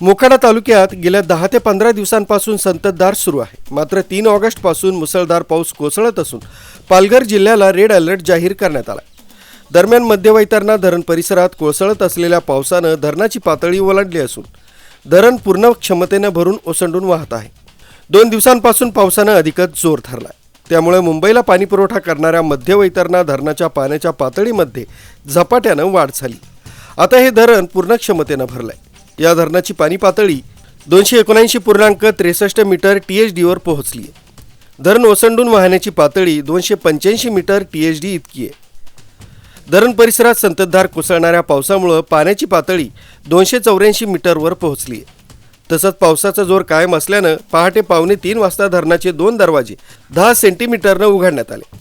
मोखाडा तालुक्यात गेल्या दहा ते पंधरा दिवसांपासून संततधार सुरू आहे. मात्र तीन ऑगस्टपासून मुसळधार पाऊस कोसळत असून पालघर जिल्ह्याला रेड अलर्ट जाहीर करण्यात आला दरम्यान मध्यवैतरणा धरण परिसरात कोसळत असलेल्या पावसानं धरणाची पातळी ओलांडली असून धरण पूर्ण क्षमतेनं भरून ओसंडून वाहत आहे. दोन दिवसांपासून पावसानं अधिकच जोर धरला त्यामुळे मुंबईला पाणीपुरवठा करणाऱ्या मध्यवैतरणा धरणाच्या पाण्याच्या पातळीमध्ये झपाट्यानं वाढ झाली. आता हे धरण पूर्ण क्षमतेनं भरलंय. या धरणाची पाणी पातळी दोनशे एकोणऐंशी पूर्णांक त्रेसष्ट मीटर टी एच डीवर पोहोचली धरण ओसंडून वाहण्याची पातळी दोनशे पंच्याऐंशी मीटर टी एच डी इतकी आहे. धरण परिसरात संततधार कोसळणाऱ्या पावसामुळं पाण्याची पातळी दोनशे चौऱ्याऐंशी मीटरवर पोहोचली आहे. तसंच पावसाचा जोर कायम असल्यानं पहाटे पावणे तीन वाजता धरणाचे दोन दरवाजे दहा सेंटीमीटरनं उघडण्यात आले.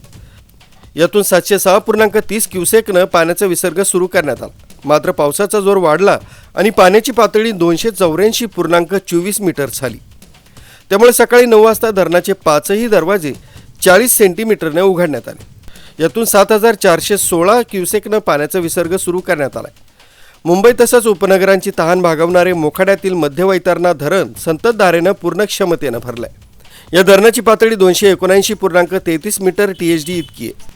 यातून सातशे सहा पूर्णांक तीस क्युसेकनं पाण्याचा विसर्ग सुरू करण्यात आला. मात्र पावसाचा जोर वाढला आणि पाण्याची पातळी दोनशे चौऱ्याऐंशी पूर्णांक चोवीस मीटर झाली. त्यामुळे सकाळी नऊ वाजता धरणाचे पाचही दरवाजे चाळीस सेंटीमीटरने उघडण्यात आले. यातून सात हजार चारशे सोळा क्युसेकनं पाण्याचा विसर्ग सुरू करण्यात आला मुंबई तसंच उपनगरांची तहान भागवणारे मोखाड्यातील मध्य वैतरणा धरण संततधारेनं पूर्ण क्षमतेनं भरलंय. या धरणाची पातळी दोनशे एकोणऐंशी पूर्णांक तेहतीस मीटर टी एच डी इतकी आहे.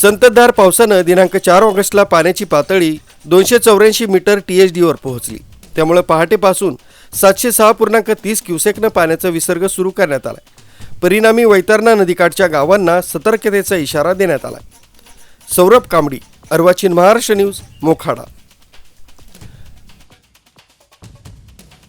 संततधार पावसानं दिनांक चार ऑगस्टला पाण्याची पातळी दोनशे चौऱ्याऐंशी मीटर टी एच डीवर पोहोचली. त्यामुळे पहाटेपासून सातशे सहा पूर्णांक तीस क्युसेकनं पाण्याचा विसर्ग सुरू करण्यात आला परिणामी वैतरणा नदीकाठच्या गावांना सतर्कतेचा इशारा देण्यात आला सौरभ कांबडी अर्वाचीन महाराष्ट्र न्यूज मोखाडा.